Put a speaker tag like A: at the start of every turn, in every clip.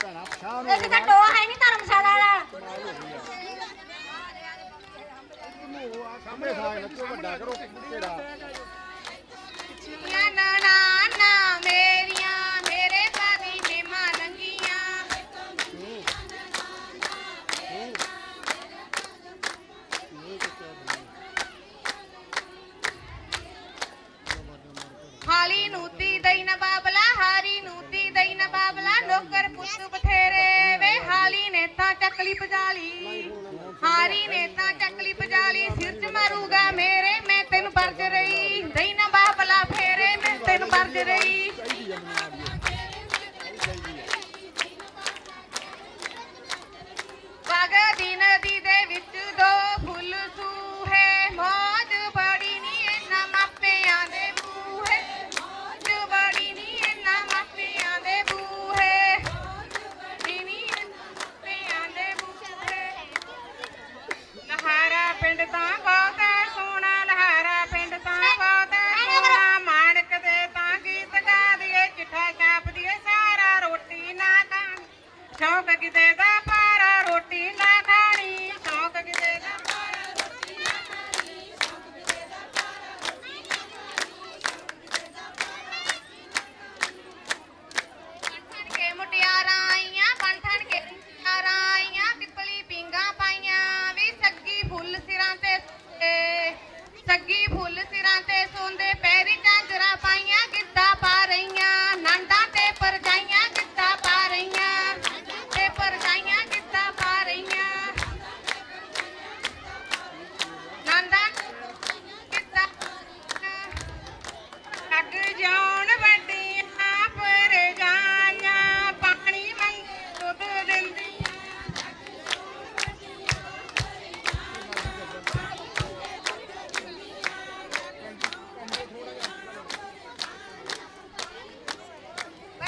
A: ਭੈਣਾ ਸ਼ਾਹ ਨੂੰ ਇੱਕ ਤਾਂ ਟੋਆ ਹੈ ਨਹੀਂ ਧਰਮਸ਼ਾਲਾ ਵਾਲਾ।
B: ਉਹ ਆ ਸਾਹਮਣੇ
C: ਸਾਗ ਲੱਗੇ ਵੱਡਾ ਕਰੋ ਤੇਰਾ
D: ਨਾ ਨਾ ਨਾ ਨਾ ਮੇਰੀਆਂ, ਮੇਰੇ ਪਾਦੀ ਮਹਿਮਾ ਲੰਗੀਆਂ। ਹਾਲੀ ਨੂਤੀ ਦਈ ਨਾ ਬਾਬਲਾ ਬਾਬਲਾ ਪੁੱਤ ਬਥੇਰੇ ਵੇ, ਹਾਲੀ ਨੇ ਤਾਂ ਚੱਕਲੀ ਪਜਾਲੀ। ਹਾਰੀ ਨੇ ਤਾਂ ਚੱਕਲੀ ਪਜਾਲੀ, ਸਿਰ ਚ ਮਾਰੂਗਾ ਮੇਰੇ, ਮੈਂ ਤੈਨੂੰ ਵਰਜ ਰਹੀ। ਦਈ ਨਾ ਸ਼ੌਕ ਕਿਤੇ ਦਾ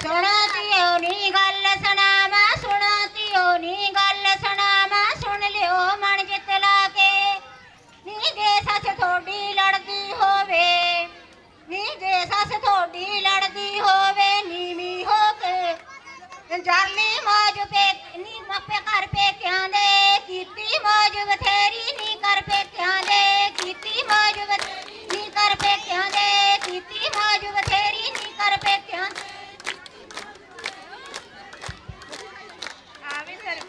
A: ਸੁਣੋ ਧੀਓ ਨੀ ਗੱਲ ਸੁਣਾਵਾ ਸੁਣੋ ਨੀ ਗੱਲ ਸੁਣਾਵਾ, ਸੁਣ ਲਿਓ ਮਨ ਜਿੱਤ ਲਾ ਕੇ। ਨੀ ਜੇ ਸੱਸ ਤੁਹਾਡੀ ਲੜਦੀ ਹੋਵੇ, ਨੀ ਜੇ ਸੱਸ ਤੁਹਾਡੀ ਲੜਦੀ ਹੋਵੇ, ਨੀਵੀਂ ਹੋ ਕੇ। ਜਰਲੀ ਮੌਜ ਪੇ, ਨੀ ਮਾਪੇ ਘਰ ਪੇਕਿਆਂ ਦੇ